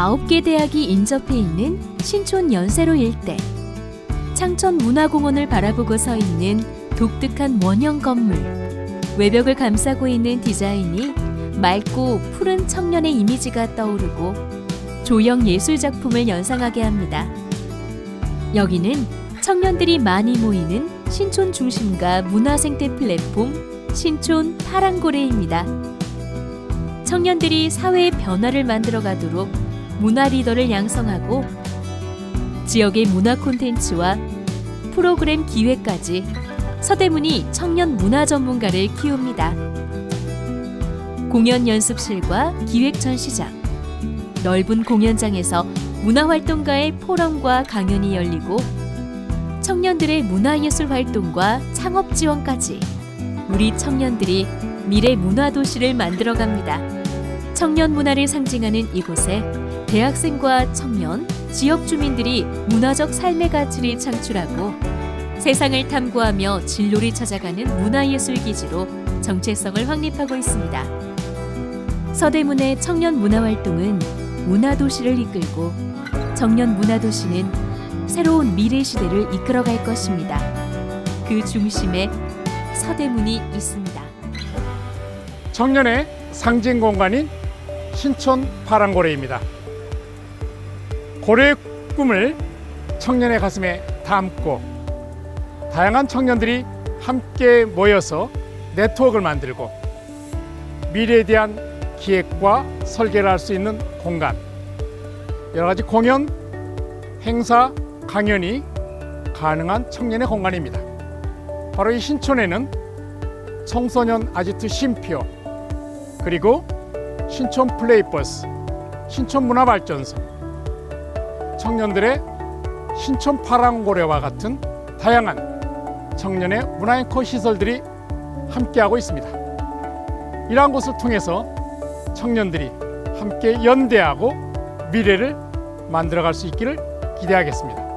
9개 대학이 인접해 있는 신촌 연세로 일대. 창천 문화공원을 바라보고 서 있는 독특한 원형 건물. 외벽을 감싸고 있는 디자인이 맑고 푸른 청년의 이미지가 떠오르고 조형 예술 작품을 연상하게 합니다. 여기는 청년들이 많이 모이는 신촌 중심가 문화생태 플랫폼 신촌 파랑고래입니다. 청년들이 사회의 변화를 만들어 가도록 문화 리더를 양성하고 지역의 문화 콘텐츠와 프로그램 기획까지 서대문이 청년 문화 전문가를 키웁니다. 공연 연습실과 기획 전시장, 넓은 공연장에서 문화 활동가의 포럼과 강연이 열리고 청년들의 문화예술 활동과 창업 지원까지 우리 청년들이 미래 문화 도시를 만들어 갑니다. 청년 문화를 상징하는 이곳에 대학생과 청년, 지역 주민들이 문화적 삶의 가치를 창출하고 세상을 탐구하며 진로를 찾아가는 문화예술 기지로 정체성을 확립하고 있습니다. 서대문의 청년 문화활동은 문화도시를 이끌고 청년 문화도시는 새로운 미래 시대를 이끌어갈 것입니다. 그 중심에 서대문이 있습니다. 청년의 상징 공간인 신촌 파랑고래입니다. 고래의 꿈을 청년의 가슴에 담고 다양한 청년들이 함께 모여서 네트워크를 만들고 미래에 대한 기획과 설계를 할 수 있는 공간 여러 가지 공연, 행사, 강연이 가능한 청년의 공간입니다. 바로 이 신촌에는 청소년 아지트 쉼표 그리고 신촌 플레이버스, 신촌 문화발전소, 청년들의 신촌 파랑고래와 같은 다양한 청년의 문화앵커 시설들이 함께하고 있습니다. 이러한 것을 통해서 청년들이 함께 연대하고 미래를 만들어갈 수 있기를 기대하겠습니다.